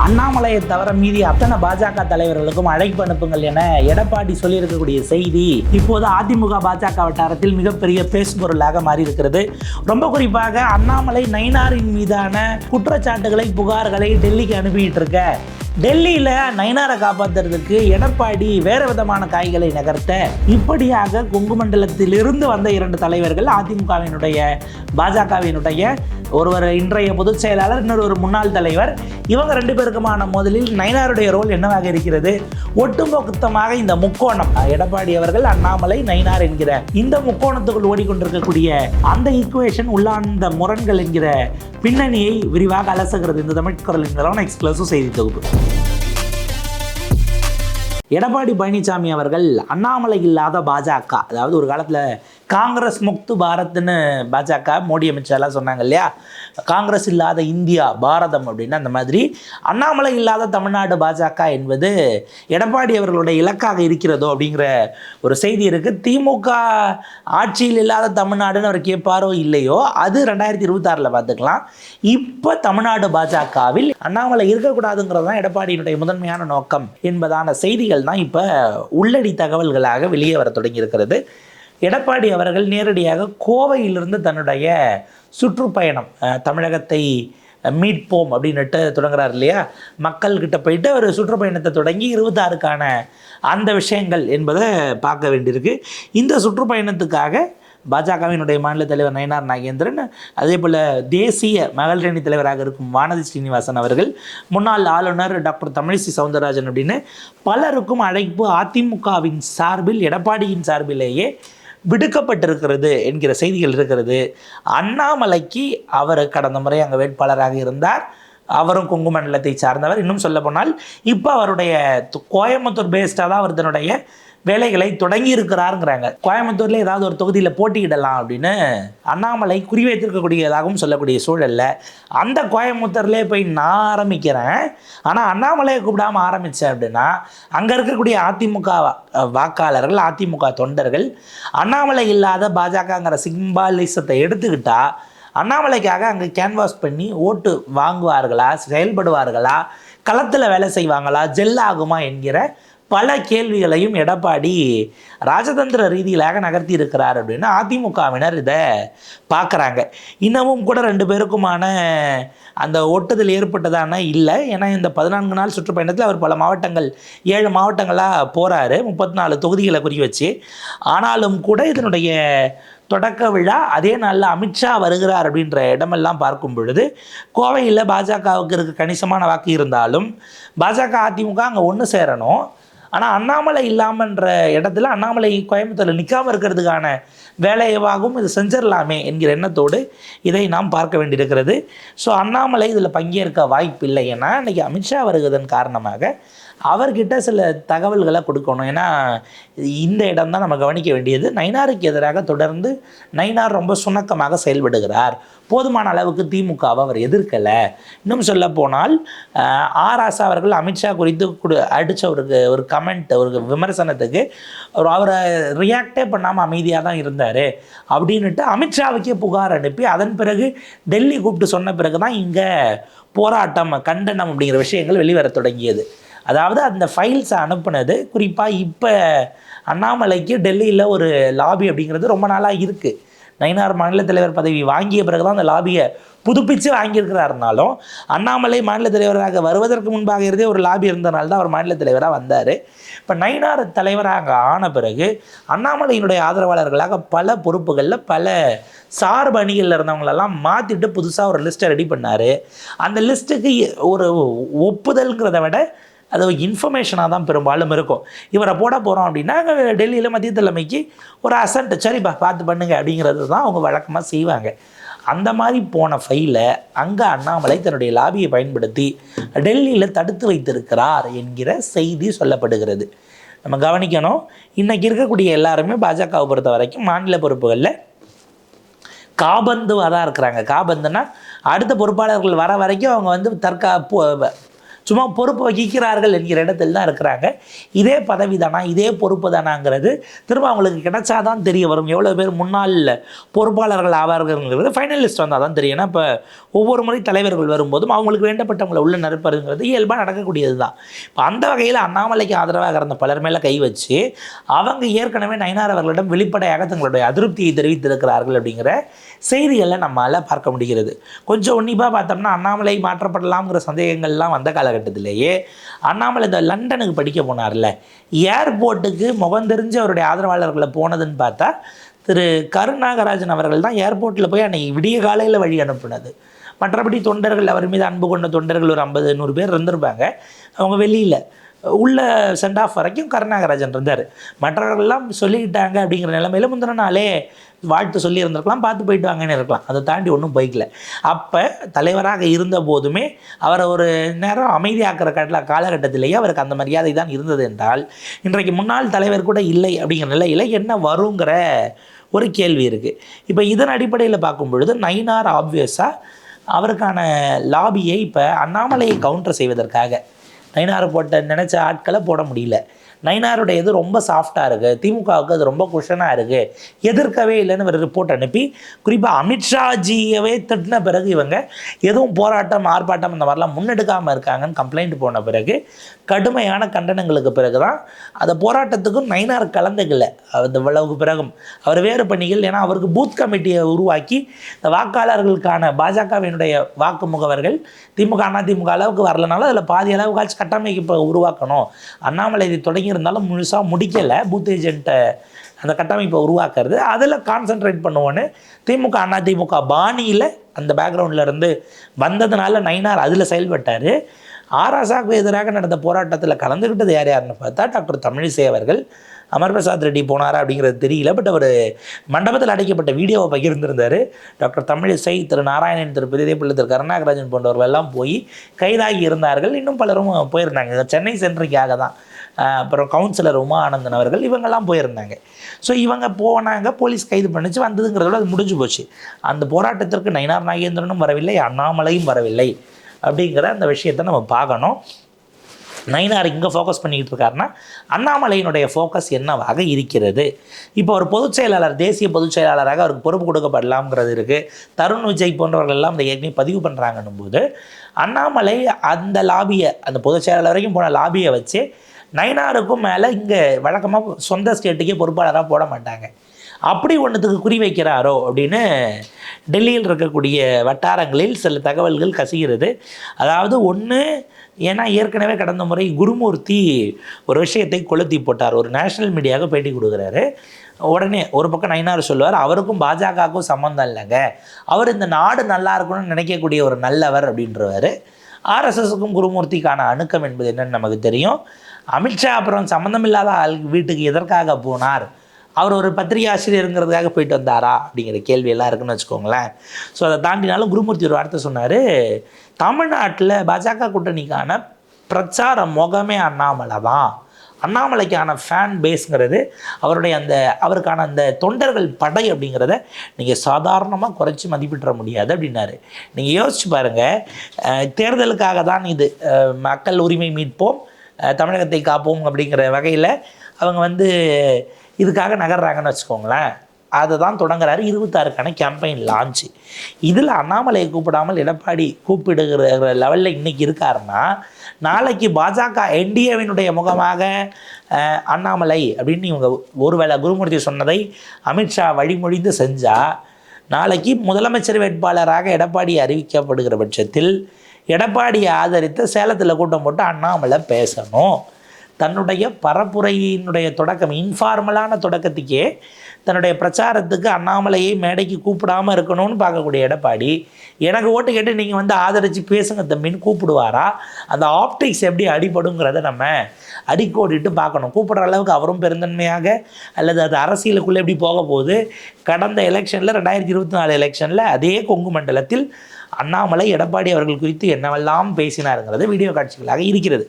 அண்ணாமலையை தவிர மீதி அத்தனை பாஜக தலைவர்களுக்கும் அழைப்பு அனுப்புங்கள் என எடப்பாடி சொல்லியிருக்கக்கூடிய செய்தி இப்போது அதிமுக பாஜக வட்டாரத்தில் மிகப்பெரிய பேசுபொருளாக மாறி இருக்கிறது ரொம்ப குறிப்பாக அண்ணாமலை நயினாரின் மீதான குற்றச்சாட்டுகளை புகார்களை டெல்லிக்கு அனுப்பிட்டு இருக்க டெல்லியில் நயனாரை காப்பாற்றுறதுக்கு எடப்பாடி வேறு விதமான காய்களை நகர்த்த இப்படியாக கொங்குமண்டலத்திலிருந்து வந்த இரண்டு தலைவர்கள் அதிமுகவினுடைய பாஜகவினுடைய ஒருவர் இன்றைய பொதுச் செயலாளர் இன்னொரு ஒரு முன்னாள் தலைவர் இவங்க ரெண்டு பேரும் பேருக்குமான முதலில் நயினாருடைய ரோல் என்னவாக இருக்கிறது? ஒட்டுமொத்தமாக இந்த முக்கோணம். எடப்பாடி அவர்கள் அண்ணாமலை நயினார் என்கிற இந்த முக்கோணத்துக்குள் ஓடிக்கொண்டிருக்கக்கூடிய அந்த ஈக்குவேஷன் உள்ளார்ந்த முரண்கள் என்கிற பின்னணியை விரிவாக அலசுகிறது இந்த தமிழ் குரலின் நிறுவன எக்ஸ்க்ளூசிவ் செய்தி தொகுப்பு. எடப்பாடி பழனிசாமி அவர்கள் அண்ணாமலை இல்லாத பாஜக. அதாவது ஒரு காலத்தில் காங்கிரஸ் முக்து பாரத்னு பாஜக மோடி அமித்ஷாலாம் சொன்னாங்க இல்லையா? காங்கிரஸ் இல்லாத இந்தியா பாரதம் அப்படின்னு அந்த மாதிரி. அண்ணாமலை இல்லாத தமிழ்நாடு பாஜக என்பது எடப்பாடி அவர்களுடைய இலக்காக இருக்கிறதோ அப்படிங்கிற ஒரு செய்தி இருக்குது திமுக ஆட்சியில் இல்லாத தமிழ்நாடுன்னு அவர் கேட்பாரோ இல்லையோ அது ரெண்டாயிரத்தி இருபத்தாறில் பார்த்துக்கலாம். இப்போ தமிழ்நாடு பாஜகவில் அண்ணாமலை இருக்கக்கூடாதுங்கிறது தான் எடப்பாடியினுடைய முதன்மையான நோக்கம் என்பதான செய்திகள். தான் இப்போ உள்ளடி தகவல்களாக வெளியே வர தொடங்கியிருக்கிறது. எடப்பாடி அவர்கள் நேரடியாக கோவையிலிருந்து தன்னுடைய சுற்றுப்பயணம் தமிழகத்தை மீட்போம் அப்படின்னுட்டு தொடங்குறாரு இல்லையா? மக்கள்கிட்ட போயிட்டு ஒரு சுற்றுப்பயணத்தை தொடங்கி இருபத்தாறுக்கான அந்த விஷயங்கள் என்பதை பார்க்க வேண்டியிருக்கு. இந்த சுற்றுப்பயணத்துக்காக பாஜகவினுடைய மாநில தலைவர் நயனார் நாகேந்திரன் அதே போல் தேசிய மகளிர் அணி தலைவராக இருக்கும் வானதி ஸ்ரீனிவாசன் அவர்கள் முன்னாள் ஆளுநர் டாக்டர் தமிழிசை சவுந்தரராஜன் அப்படின்னு பலருக்கும் அழைப்பு அதிமுகவின் சார்பில் எடப்பாடியின் சார்பிலேயே விடுக்கப்பட்டிருக்கிறது என்கிற செய்திகள் இருக்கிறது. அண்ணாமலைக்கு அவர் கடந்த முறை அங்கே வேட்பாளராக இருந்தார். அவரும் கொங்கு மண்டலத்தை சார்ந்தவர். இன்னும் சொல்ல போனால் இப்போ அவருடைய கோயம்புத்தூர் பேஸ்டாக தான் அவர் தன்னுடைய வேலைகளை தொடங்கி இருக்கிறாருங்கிறாங்க. கோயம்புத்தூரில் ஏதாவது ஒரு தொகுதியில் போட்டியிடலாம் அப்படின்னு அண்ணாமலை குறிவைத்திருக்கக்கூடியதாகவும் சொல்லக்கூடிய சூழல்ல அந்த கோயம்புத்தூர்லேயே போய் நான் ஆரம்பிக்கிறேன். ஆனால் அண்ணாமலையை கூப்பிடாம ஆரம்பித்தேன் அப்படின்னா அங்கே இருக்கக்கூடிய அதிமுக வாக்காளர்கள் அதிமுக தொண்டர்கள் அண்ணாமலை இல்லாத பாஜகங்கிற சிம்பாலிசத்தை எடுத்துக்கிட்டா அண்ணாமலைக்காக அங்கே கேன்வாஸ் பண்ணி ஓட்டு வாங்குவார்களா செயல்படுவார்களா களத்தில் வேலை செய்வாங்களா ஜெல் ஆகுமா என்கிற பல கேள்விகளையும் எடப்பாடி ராஜதந்திர ரீதியிலாக நகர்த்தி இருக்கிறார் அப்படின்னு அதிமுகவினர் இதை பார்க்குறாங்க. இன்னமும் கூட ரெண்டு பேருக்குமான அந்த ஒட்டுதல் ஏற்பட்டதானா? இல்லை. ஏன்னா இந்த பதினான்கு நாள் சுற்றுப்பயணத்தில் அவர் பல மாவட்டங்கள் ஏழு மாவட்டங்களாக போகிறாரு முப்பத்தி நாலு தொகுதிகளை குறி வச்சு. ஆனாலும் கூட இதனுடைய தொடக்க விழா அதே நாளில் அமித்ஷா வருகிறார் அப்படின்ற இடமெல்லாம் பார்க்கும் பொழுது கோவையில் பாஜகவுக்கு இருக்க கணிசமான வாக்கு இருந்தாலும் பாஜக அதிமுக அங்கே ஒன்று சேரணும். ஆனால் அண்ணாமலை இல்லாமன்ற இடத்துல அண்ணாமலை கோயம்புத்தூரில் நிற்காமல் இருக்கிறதுக்கான வேலையாகவும் இது செஞ்சிடலாமே என்கிற எண்ணத்தோடு இதை நாம் பார்க்க வேண்டியிருக்கிறது. ஸோ அண்ணாமலை இதில் பங்கேற்க வாய்ப்பில்லை ஏன்னா இன்றைக்கி அமித்ஷா வருவதன் காரணமாக அவர்கிட்ட சில தகவல்களை கொடுக்கணும். ஏன்னா இந்த இடம் தான் நம்ம கவனிக்க வேண்டியது. நைனாருக்கு எதிராக தொடர்ந்து நைனார் ரொம்ப சுணக்கமாக செயல்படுகிறார். போதுமான அளவுக்கு திமுகவை அவர் எதிர்க்கலை. இன்னும் சொல்ல போனால் ஆர் ஆசா அவர்கள் அமித்ஷா குறித்து கொடு அடித்த ஒரு ஒரு கமெண்ட் ஒரு விமர்சனத்துக்கு ஒரு அவரை ரியாக்டே பண்ணாமல் அமைதியாக தான் இருந்தார். அப்படின்னுட்டு அமித்ஷாவுக்கே புகார் அனுப்பி அதன் பிறகு டெல்லி கூப்பிட்டு சொன்ன பிறகு தான் இங்கே போராட்டம் கண்டனம் அப்படிங்கிற விஷயங்கள் வெளிவர தொடங்கியது. அதாவது அந்த ஃபைல்ஸை அனுப்புனது குறிப்பாக இப்போ அண்ணாமலைக்கு டெல்லியில் ஒரு லாபி அப்படிங்கிறது ரொம்ப நாளாக இருக்குது நயினார் மாநில தலைவர் பதவி வாங்கிய பிறகு தான் அந்த லாபியை புதுப்பித்து வாங்கியிருக்கிறாருனாலும் அண்ணாமலை மாநில தலைவராக வருவதற்கு முன்பாக இருந்தே ஒரு லாபி இருந்தனால தான் அவர் மாநில தலைவராக வந்தார். இப்போ நயினார் தலைவராக ஆன பிறகு அண்ணாமலையினுடைய ஆதரவாளர்களாக பல பொறுப்புகளில் பல சார்பு அணிகளில் இருந்தவங்களெல்லாம் மாற்றிட்டு புதுசாக ஒரு லிஸ்ட்டை ரெடி பண்ணார். அந்த லிஸ்ட்டுக்கு ஒரு ஒப்புதல்ங்கிறத விட அது இன்ஃபர்மேஷனாக தான் பெரும்பாலும் இருக்கும். இவரை போட போகிறோம் அப்படின்னா டெல்லியில் மத்திய தலைமைக்கு ஒரு அசன்ட் சரிப்பா பார்த்து பண்ணுங்க அப்படிங்கிறது தான் அவங்க வழக்கமாக செய்வாங்க. அந்த மாதிரி போன ஃபைலை அங்கே அண்ணாமலை தன்னுடைய லாபியை பயன்படுத்தி டெல்லியில் தடுத்து வைத்திருக்கிறார் என்கிற செய்தி சொல்லப்படுகிறது. நம்ம கவனிக்கணும் இன்றைக்கி இருக்கக்கூடிய எல்லாருமே பாஜகவை பொறுத்த வரைக்கும் மாநில பொறுப்புகளில் காபந்துவாக தான் இருக்கிறாங்க. காபந்துன்னா அடுத்த பொறுப்பாளர்கள் வர வரைக்கும் அவங்க வந்து தற்கா சும்மா பொறுப்பு வகிக்கிறார்கள் என்கிற இடத்தில் தான் இருக்கிறாங்க. இதே பதவி தானா இதே பொறுப்பு தானாங்கிறது திரும்ப அவங்களுக்கு கிடைச்சாதான் தெரிய வரும். எவ்வளோ பேர் முன்னாள் பொறுப்பாளர்கள் ஆவார்கள்ங்கிறது ஃபைனலிஸ்ட் வந்தால் தான் தெரியும். ஏன்னா இப்போ ஒவ்வொரு முறை தலைவர்கள் வரும்போதும் அவங்களுக்கு வேண்டப்பட்டவங்களை உள்ள நிரப்புறதுங்கிறது இயல்பாக நடக்கக்கூடியது தான். இப்போ அந்த வகையில் அண்ணாமலைக்கு ஆதரவாக இருந்த பலர் மேலே கை வச்சு அவங்க ஏற்கனவே நயனார் அவர்களிடம் வெளிப்படையாக தங்களுடைய அதிருப்தியை தெரிவித்திருக்கிறார்கள் அப்படிங்கிற செய்திகளை நம்மளால் பார்க்க முடிகிறது. கொஞ்சம் உன்னிப்பாக பார்த்தோம்னா அண்ணாமலை மாற்றப்படலாம்ங்கிற சந்தேகங்கள்லாம் வந்த காலகட்டத்திலேயே அண்ணாமலை இந்த லண்டனுக்கு படிக்க போனார்ல. ஏர்போர்ட்டுக்கு முகம் தெரிஞ்சு அவருடைய ஆதரவாளர்களை போனதுன்னு பார்த்தா திரு கருநாகராஜன் அவர்கள் தான் ஏர்போர்ட்டில் போய் அன்னைக்கு விடிய காலையில் வழி அனுப்புனது. மற்றபடி தொண்டர்கள் அவர் மீது அன்பு கொண்ட தொண்டர்கள் ஒரு ஐம்பது நூறு பேர் இருந்திருப்பாங்க. அவங்க வெளியில். உள்ள சென்ட் ஆஃப் வரைக்கும் கருணாகராஜன் இருந்தார். மற்றவர்கள்லாம் சொல்லிக்கிட்டாங்க அப்படிங்கிற நிலைமையில முந்தின நாளே வாழ்த்து சொல்லியிருந்திருக்கலாம் பார்த்து போயிட்டு வாங்கன்னு இருக்கலாம். அதை தாண்டி ஒன்றும் போய்க்கல. அப்போ தலைவராக இருந்த போதுமே அவரை ஒரு நேரம் அமைதியாக்குற கட்ட காலகட்டத்திலேயே அவருக்கு அந்த மரியாதை தான் இருந்தது என்றால் இன்றைக்கு முன்னாள் தலைவர் கூட இல்லை அப்படிங்கிற நிலையில் என்ன வருங்கிற ஒரு கேள்வி இருக்குது இப்போ இதன் அடிப்படையில் பார்க்கும் பொழுது நைனார் ஆப்வியஸாக அவருக்கான லாபியை இப்போ அண்ணாமலையை கவுண்டர் செய்வதற்காக நைனார் போட்ட நினச்ச ஆட்களை போட முடியல. நைனாருடைய இது ரொம்ப சாஃப்டாக இருக்குது திமுகவுக்கு அது ரொம்ப குஷனாக இருக்குது எதிர்க்கவே இல்லைன்னு ஒரு ரிப்போர்ட் அனுப்பி குறிப்பாக அமித்ஷாஜியவே திட்டின பிறகு இவங்க எதுவும் போராட்டம் ஆர்ப்பாட்டம் இந்த மாதிரிலாம் முன்னெடுக்காமல் இருக்காங்கன்னு கம்ப்ளைண்ட் போன பிறகு கடுமையான கண்டனங்களுக்கு பிறகு தான் அந்த போராட்டத்துக்கும் நைனார் கலந்துக்கல. அந்த விளவுக்கு பிறகும். அவர் வேறு பணிகள் ஏன்னா அவருக்கு பூத் கமிட்டியை உருவாக்கி இந்த வாக்காளர்களுக்கான பாஜகவினுடைய வாக்கு முகவர்கள் திமுக அண்ணா திமுக அளவுக்கு வரலனாலும் அதில் பாதி அளவுக்காச்சும் கட்டமைப்பு உருவாக்கணும். அண்ணாமலை இது இருந்தாலும் முழுசாக முடிக்கலை. பூத் ஏஜென்ட்டை அந்த கட்டமைப்பை உருவாக்குறது. அதில் கான்சென்ட்ரேட் பண்ணுவோன்னு திமுக அண்ணா திமுக பாணியில் அந்த பேக்ரவுண்டில் இருந்து வந்ததுனால நயினார் அதில் செயல்பட்டார். ஆராசாக்கு எதிராக நடந்த போராட்டத்தில் கலந்துக்கிட்டது யார் யாருன்னு பார்த்தா டாக்டர் தமிழிசை அவர்கள். அமர் பிரசாத் ரெட்டி போனாரா அப்படிங்கிறது தெரியல. பட் அவர் மண்டபத்தில் அடைக்கப்பட்ட வீடியோவை பகிர்ந்திருந்தார். டாக்டர் தமிழிசை திரு நாராயணன் திரு பிள்ளை திரு கருணாகராஜன் போன்றவர்கள் எல்லாம் போய் கைதாகி இருந்தார்கள். இன்னும் பலரும் போயிருந்தாங்க. சென்னை சென்றைக்காக தான். அப்புறம் கவுன்சிலர் உமா ஆனந்தன் அவர்கள் இவங்கெல்லாம் போயிருந்தாங்க. ஸோ இவங்க போனாங்க போலீஸ் கைது பண்ணிச்சு வந்ததுங்கிறதோட அது முடிஞ்சு போச்சு. அந்த போராட்டத்திற்கு நயினார் நாகேந்திரனும் வரவில்லை அண்ணாமலையும் வரவில்லை. அப்படிங்கிற அந்த விஷயத்தை நம்ம பார்க்கணும். நயினார் இங்கே ஃபோக்கஸ் பண்ணிக்கிட்டு இருக்காருன்னா அண்ணாமலையினுடைய ஃபோக்கஸ் என்னவாக இருக்கிறது? இப்போ ஒரு பொதுச் செயலாளர் தேசிய பொதுச் செயலாளராக அவருக்கு பொறுப்பு கொடுக்கப்படலாம்ங்கிறது இருக்குது தருண் விஜய் போன்றவர்கள் எல்லாம் இந்த ஏற்கனவே பதிவு பண்ணுறாங்கன்னும் போது அண்ணாமலை அந்த லாபியை அந்த பொதுச் செயலாளர் வரைக்கும் போன லாபியை வச்சு நைனாருக்கும் மேலே இங்கே வழக்கமாக சொந்த ஸ்டேட்டுக்கே பொறுப்பாளராக போட மாட்டாங்க. அப்படி ஒன்றுத்துக்கு குறி வைக்கிறாரோ அப்படின்னு டெல்லியில் இருக்கக்கூடிய வட்டாரங்களில் சில தகவல்கள் கசிகிறது. அதாவது ஒன்று ஏன்னா ஏற்கனவே கடந்த முறை குருமூர்த்தி ஒரு விஷயத்தை கொளுத்தி போட்டார். ஒரு நேஷனல் மீடியாவுக்கு பேட்டி கொடுக்குறாரு. உடனே ஒரு பக்கம் நயினார் சொல்லுவார் அவருக்கும் பாஜகவுக்கும் சம்மந்தம் இல்லைங்க. அவர் இந்த நாடு நல்லா இருக்கணும்னு நினைக்கக்கூடிய ஒரு நல்லவர் அப்படின்றவர். ஆர்எஸ்எஸுக்கும் குருமூர்த்திக்கான அணுக்கம் என்பது என்னன்னு நமக்கு தெரியும். அமித்ஷா அப்புறம் சம்மந்தமில்லாத ஆள் வீட்டுக்கு எதற்காக போனார்? அவர் ஒரு பத்திரிகை ஆசிரியருங்கிறதுக்காக போயிட்டு வந்தாரா? அப்படிங்கிற கேள்வியெல்லாம் இருக்குன்னு வச்சுக்கோங்களேன். ஸோ அதை தாண்டினாலும் குருமூர்த்தி ஒரு வார்த்தை சொன்னார் தமிழ்நாட்டில் பாஜக கூட்டணிக்கான பிரச்சார முகமே அண்ணாமலை தான். அண்ணாமலைக்கான ஃபேன் பேஸுங்கிறது அவருடைய அந்த அவருக்கான அந்த தொண்டர்கள் படை அப்படிங்கிறத நீங்கள் சாதாரணமாக குறைச்சி மதிப்பிட்டுற முடியாது அப்படின்னாரு. நீங்கள் யோசிச்சு பாருங்கள் தேர்தலுக்காக தான் இது மக்கள் உரிமை மீட்போம் தமிழகத்தை காப்போம் அப்படிங்கிற வகையில் அவங்க வந்து இதுக்காக நகர்றாங்கன்னு வச்சுக்கோங்களேன். அதை தான் தொடங்குறாரு இருபத்தாறுக்கான கேம்பெயின் லான்ச்சு இதில் அண்ணாமலையை கூப்பிடாமல் எடப்பாடி கூப்பிடுகிற லெவலில் இன்றைக்கி இருக்காருன்னா நாளைக்கு பாஜக என்டிஏவினுடைய முகமாக அண்ணாமலை அப்படின்னு இவங்க ஒருவேளை குருமூர்த்தி சொன்னதை அமித்ஷா வழிமொழிந்து செஞ்சால் நாளைக்கு முதலமைச்சர் வேட்பாளராக எடப்பாடி அறிவிக்கப்படுகிற பட்சத்தில் எடப்பாடியை ஆதரித்து சேலத்தில் கூட்டம் போட்டு அண்ணாமலை பேசணும். தன்னுடைய பரப்புரையினுடைய தொடக்கம் இன்ஃபார்மலான தொடக்கத்துக்கே தன்னுடைய பிரச்சாரத்துக்கு அண்ணாமலையை மேடைக்கு கூப்பிடாம இருக்கணும்னு பார்க்கக்கூடிய எடப்பாடி எனக்கு ஓட்டு கேட்டு நீங்கள் வந்து ஆதரித்து பேசுங்க தம்பின்னு கூப்பிடுவாரா? அந்த ஆப்டிக்ஸ் எப்படி அடிபடுங்கிறத நம்ம அடிக்கோடிட்டு பார்க்கணும். கூப்பிடுற அளவுக்கு அவரும் பெருந்தன்மையாக அல்லது அது அரசியலுக்குள்ளே எப்படி போக போகுது? கடந்த எலெக்ஷனில் ரெண்டாயிரத்தி இருபத்தி நாலு எலெக்ஷனில் அதே கொங்கு மண்டலத்தில் அண்ணாமலை எடப்பாடி அவர்கள் குறித்து என்னவெல்லாம் பேசினாருங்கிறது வீடியோ காட்சிகளாக இருக்கிறது.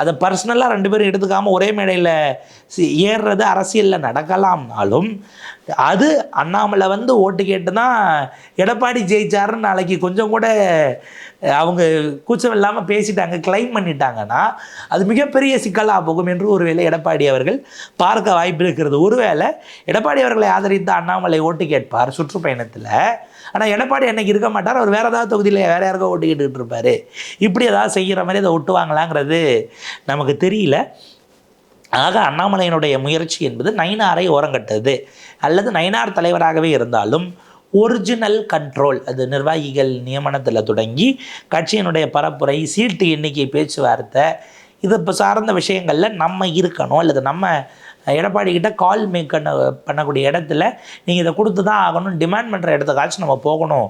அதை பர்சனலாக ரெண்டு பேரும் எடுத்துக்காமல் ஒரே மேடையில் ஏறுறது அரசியலில் நடக்கலாம்னாலும் அது அண்ணாமலை வந்து ஓட்டு கேட்டு தான் எடப்பாடி ஜெயிச்சாருன்னு நாளைக்கு கொஞ்சம் கூட அவங்க கூச்சம் இல்லாமல் பேசிட்டாங்க கிளைம் பண்ணிட்டாங்கன்னா அது மிகப்பெரிய சிக்கலாக போகும் என்று ஒருவேளை எடப்பாடி அவர்கள் பார்க்க வாய்ப்பு இருக்கிறது. ஒருவேளை எடப்பாடி அவர்களை ஆதரித்த அண்ணாமலை ஓட்டு கேட்பார் சுற்றுப்பயணத்தில் ஆனால் எடப்பாடி அன்னைக்கு இருக்க மாட்டார். அவர் வேறு ஏதாவது தொகுதியில் வேறு யாருக்கோ ஓட்டிக்கிட்டு இருப்பார். இப்படி ஏதாவது செய்கிற மாதிரி அதை ஒட்டுவாங்களாங்கிறது நமக்கு தெரியல. ஆக அண்ணாமலையினுடைய முயற்சி என்பது நயினாரை ஓரங்கட்டது அல்லது நயினார் தலைவராகவே இருந்தாலும் ஒரிஜினல் கண்ட்ரோல் அது நிர்வாகிகள் நியமனத்தில் தொடங்கி கட்சியினுடைய பரப்புரை சீட்டு எண்ணிக்கை பேச்சுவார்த்தை இது இப்போ சார்ந்த விஷயங்களில் நம்ம இருக்கணும் அல்லது நம்ம எடப்பாடி கிட்ட கால் மேக் பண்ண பண்ணக்கூடிய இடத்துல நீங்கள் இதை கொடுத்து தான் ஆகணும் டிமாண்ட் பண்ணுற இடத்துக்காச்சும் நம்ம போகணும்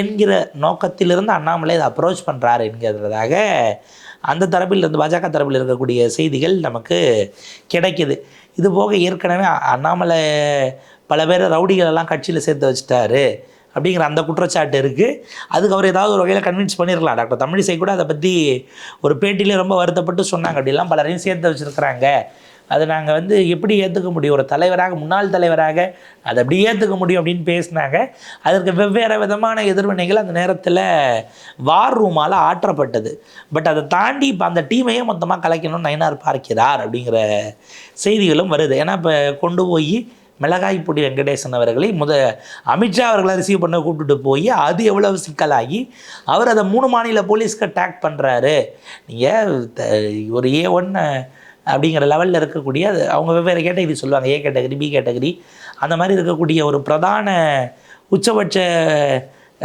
என்கிற நோக்கத்திலிருந்து அண்ணாமலை இதை அப்ரோச் பண்ணுறாரு என்கிறதாக அந்த தரப்பில் இருந்து பாஜக தரப்பில் இருக்கக்கூடிய செய்திகள் நமக்கு கிடைக்கிது. இது போக ஏற்கனவே அண்ணாமலை பல பேர் ரவுடிகளெல்லாம் கட்சியில் சேர்த்து வச்சுட்டாரு அப்படிங்கிற அந்த குற்றச்சாட்டு இருக்குது அதுக்கு அவர் ஏதாவது ஒரு வகையில் கன்வின்ஸ் பண்ணியிருக்கலாம் டாக்டர் தமிழிசை கூட அதை பற்றி ஒரு பேட்டியிலே ரொம்ப வருத்தப்பட்டு சொன்னாங்க. அப்படிலாம் பலரையும் சேர்த்து வச்சுருக்கிறாங்க. அதை நாங்கள் வந்து எப்படி ஏற்றுக்க முடியும்? ஒரு தலைவராக முன்னாள் தலைவராக அதை எப்படி ஏற்றுக்க முடியும் அப்படின்னு பேசினாங்க. அதற்கு வெவ்வேறு விதமான எதிர்வினைகள் அந்த நேரத்தில் வார் ரூமால் ஆற்றப்பட்டது. பட் அதை தாண்டி இப்போ அந்த டீமையே மொத்தமாக கலைக்கணும்னு நயனார் பார்க்கிறார் அப்படிங்கிற செய்திகளும் வருது. ஏன்னா இப்போ கொண்டு போய் மிளகாய்ப்பொடி வெங்கடேசன் அவர்களை முத அமித்ஷா அவர்களை ரிசீவ் பண்ண கூப்பிட்டுட்டு போய் அது எவ்வளவு சிக்கலாகி அவர் அதை மூணு மாநில போலீஸ்க்கு டேக் பண்ணுறாரு நீங்கள் ஒரு ஏ ஒன்று அப்படிங்கிற லெவலில் இருக்கக்கூடிய அது அவங்க வெவ்வேறு கேட்டகரி சொல்லுவாங்க. ஏ கேட்டகரி பி கேட்டகரி அந்த மாதிரி இருக்கக்கூடிய ஒரு பிரதான உச்சபட்ச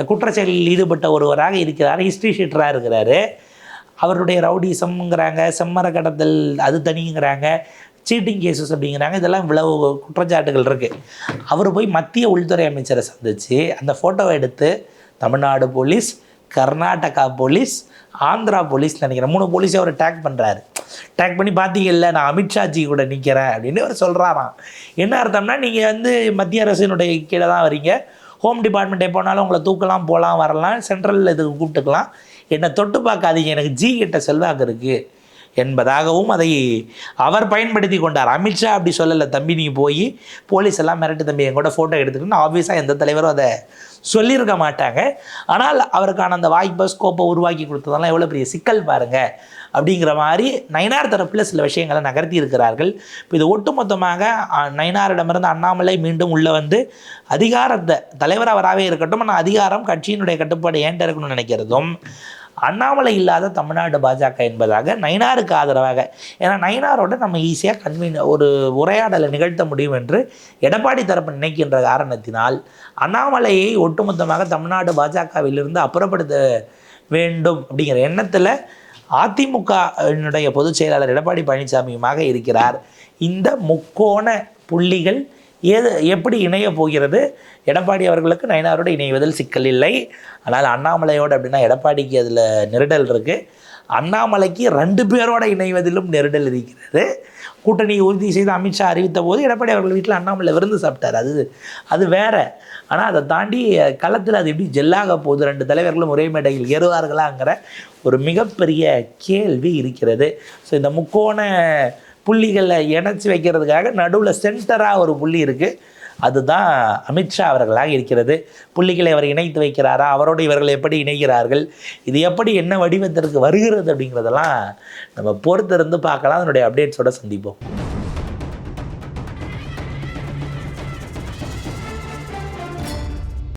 குற்றச்செயலில் ஈடுபட்ட ஒருவராக இருக்கிறார். ஹிஸ்ட்ரி ஷீட்டராக இருக்கிறாரு. அவருடைய ரவுடிசம்ங்கிறாங்க செம்மர கடத்தல் அது தனிங்கிறாங்க சீட்டிங் கேசஸ் அப்படிங்கிறாங்க. இதெல்லாம் இவ்வளவு குற்றச்சாட்டுகள் இருக்குது அவர் போய் மத்திய உள்துறை அமைச்சரை சந்தித்து அந்த ஃபோட்டோவை எடுத்து Tamil Nadu police Karnataka police Andhra police நினைக்கிறேன். மூணு போலீஸை அவர் டேக் பண்ணுறாரு டேக் பண்ணி பார்த்தீங்கல்ல நான் அமித்ஷாஜி கூட நிற்கிறேன் அப்படின்னு அவர் சொல்கிறாராம் என்ன அர்த்தம்னா நீங்கள் வந்து மத்திய அரசினுடைய கீழே தான் வரீங்க. ஹோம் டிபார்ட்மெண்ட் எப்போனாலும் உங்களை தூக்கலாம் போகலாம் வரலாம். சென்ட்ரலில் இதுக்கு கூப்பிட்டுக்கலாம். என்னை தொட்டு பார்க்காதீங்க எனக்கு ஜி கிட்ட செல்வாக்கு இருக்குது என்பதாகவும் அதை அவர் பயன்படுத்தி கொண்டார். அமித்ஷா அப்படி சொல்லலை தம்பி நீ போய் போலீஸ் எல்லாம் மிரட்டு தம்பி என் கூட ஃபோட்டோ எடுத்துக்கணும்னு ஆப்வியஸாக எந்த தலைவரும் அதை சொல்லியிருக்க மாட்டாங்க. ஆனால் அவருக்கான அந்த வாய்ப்பை ஸ்கோப்பை உருவாக்கி கொடுத்ததெல்லாம் எவ்வளோ பெரிய சிக்கல் பாருங்கள் அப்படிங்கிற மாதிரி நயனார் தரப்பில் சில விஷயங்களை நகர்த்தி இருக்கிறார்கள். இப்போ இது ஒட்டுமொத்தமாக நயனாரிடமிருந்து அண்ணாமலை மீண்டும் உள்ளே வந்து அதிகாரத்தை தலைவர் அவராகவே இருக்கட்டும் ஆனால் அதிகாரம் கட்சியினுடைய கட்டுப்பாடு ஏன்ட்ட இருக்கணும்னு நினைக்கிறதும் அண்ணாமலை இல்லாத தமிழ்நாடு பாஜக என்பதாக நயினாருக்கு ஆதரவாக ஏன்னா நயினாரோட நம்ம ஈஸியாக கன்வீன் ஒரு உரையாடலை நிகழ்த்த முடியும் என்று எடப்பாடி தரப்பு நினைக்கின்ற காரணத்தினால் அண்ணாமலையை ஒட்டுமொத்தமாக தமிழ்நாடு பாஜகவிலிருந்து அப்புறப்படுத்த வேண்டும் அப்படிங்கிற எண்ணத்தில் அதிமுகவினுடைய பொதுச் செயலாளர் எடப்பாடி பழனிசாமியுமாக இருக்கிறார். இந்த முக்கோண புள்ளிகள் ஏது எப்படி இணைய போகிறது? எடப்பாடி அவர்களுக்கு நயனாரோடு இணைவதில் சிக்கல் இல்லை. ஆனால் அண்ணாமலையோடு அப்படின்னா எடப்பாடிக்கு அதில் நெருடல் இருக்குது அண்ணாமலைக்கு ரெண்டு பேரோட இணைவதிலும் நெருடல் இருக்கிறது. கூட்டணி உறுதி செய்து அமித்ஷா அறிவித்த போது எடப்பாடி அவர்கள் வீட்டில் அண்ணாமலை விருந்து சாப்பிட்டார். அது அது வேற. ஆனால் அதை தாண்டி களத்தில் அது எப்படி ஜெல்லாக போகுது? ரெண்டு தலைவர்களும் ஒரே மேடையில் ஏறுவார்களாங்கிற ஒரு மிகப்பெரிய கேள்வி இருக்கிறது. ஸோ இந்த முக்கோண புள்ளிகளை இணைச்சி வைக்கிறதுக்காக நடுவில் சென்டராக ஒரு புள்ளி இருக்குது அதுதான் அமித்ஷா அவர்களாக இருக்கிறது. புள்ளிகளை அவர் இணைத்து வைக்கிறாரா? அவரோடு இவர்கள் எப்படி இணைகிறார்கள்? இது எப்படி என்ன வடிவத்திற்கு வருகிறது அப்படிங்கிறதெல்லாம் நம்ம பொறுத்திருந்து பார்க்கலாம். அதனுடைய அப்டேட்ஸோடு சந்திப்போம்.